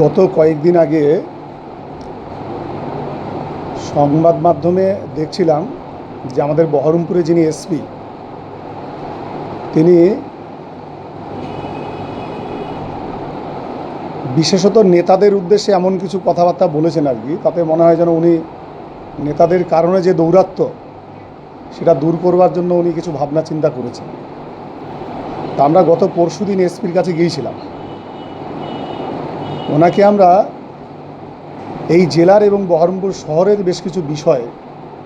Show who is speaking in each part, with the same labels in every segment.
Speaker 1: গত কয়েকদিন আগে সংবাদ মাধ্যমে দেখছিলাম যে আমাদের বহরমপুরে যিনি এসপি, তিনি বিশেষত নেতাদের উদ্দেশ্যে এমন কিছু কথাবার্তা বলেছেন আর কি। তাতে মনে হয় যেন উনি নেতাদের কারণে যে দৌরাত্ম, সেটা দূর করবার জন্য উনি কিছু ভাবনা চিন্তা করেছেন। তা আমরা গত পরশু দিন এসপির কাছে গিয়েছিলাম। ওনাকে আমরা এই জেলার এবং বহরমপুর শহরের বেশ কিছু বিষয়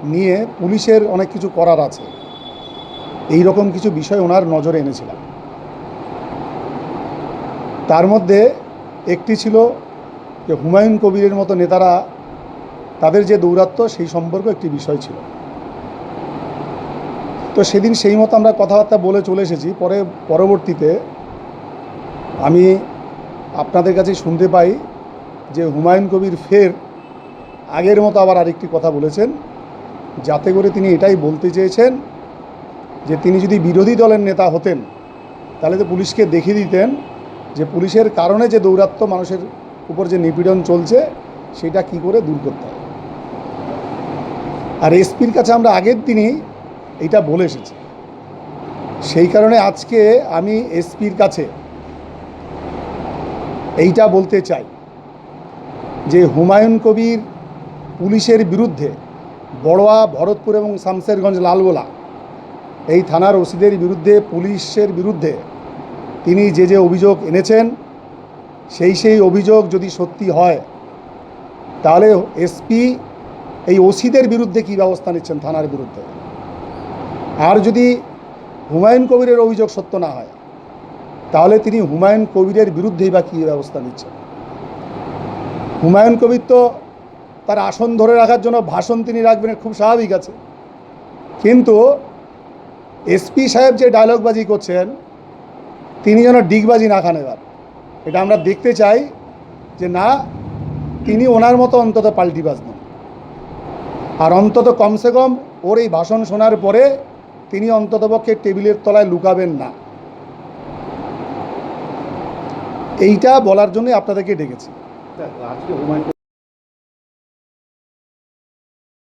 Speaker 1: নিয়ে পুলিশের অনেক কিছু করার আছে। এই রকম কিছু বিষয় ওনার নজরে এনেছিলাম। তার মধ্যে একটি ছিল যে হুমায়ুন কবিরের মতো নেতারা তাদের যে দৌরাত্ম্য, সেই সম্পর্ক একটি বিষয় ছিল। তো সেদিন সেই মতো আমরা কথাবার্তা বলে চলে এসেছি। পরে, পরবর্তীতে আমি আপনাদের কাছে শুনতে পাই যে হুমায়ুন কবির ফের আগের মতো আবার আরেকটি কথা বলেছেন। যাতে করে তিনি এটাই বলতে চেয়েছেন যে তিনি যদি বিরোধী দলের নেতা হতেন, তাহলে তো পুলিশকে দেখিয়ে দিতেন যে পুলিশের কারণে যে দৌরাত্ম্য মানুষের উপর যে নিপীড়ন চলছে, সেটা কি করে দূর করতে হয়। আর এসপির কাছে আমরা আগের দিনই এটা বলে এসেছি। সেই কারণে আজকে আমি এসপির কাছে এইটা বলতে চাই যে হুমায়ুন কবির পুলিশের বিরুদ্ধে বড়োয়া, ভরতপুর এবং শামসেরগঞ্জ লালগোলা এই থানার ওসিদের বিরুদ্ধে, পুলিশের বিরুদ্ধে তিনি যে যে অভিযোগ এনেছেন, সেই সেই অভিযোগ যদি সত্যি হয়, তাহলে এসপি এই ওসিদের বিরুদ্ধে কী ব্যবস্থা নিচ্ছেন থানার বিরুদ্ধে? আর যদি হুমায়ুন কবিরের অভিযোগ সত্য না হয় তাহলে তিনি হুমায়ুন কবিরের বিরুদ্ধেই বা কী ব্যবস্থা নিচ্ছেন? হুমায়ুন কবির তো তার আসন ধরে রাখার জন্য ভাষণ তিনি রাখবেন খুব স্বাভাবিক আছে। কিন্তু এসপি সাহেব যে ডায়লগবাজি করছেন, তিনি যেন ডিগবাজি না খান এবার। এটা আমরা দেখতে চাই যে না, তিনি ওনার মতো অন্তত পাল্টিবাজ নন আর অন্তত কমসে কম ওর এই ভাষণ শোনার পরে তিনি অন্ততপক্ষে টেবিলের তলায় লুকাবেন না। এইটা বলার জন্যই আপনাদেরকে ডেকেছি।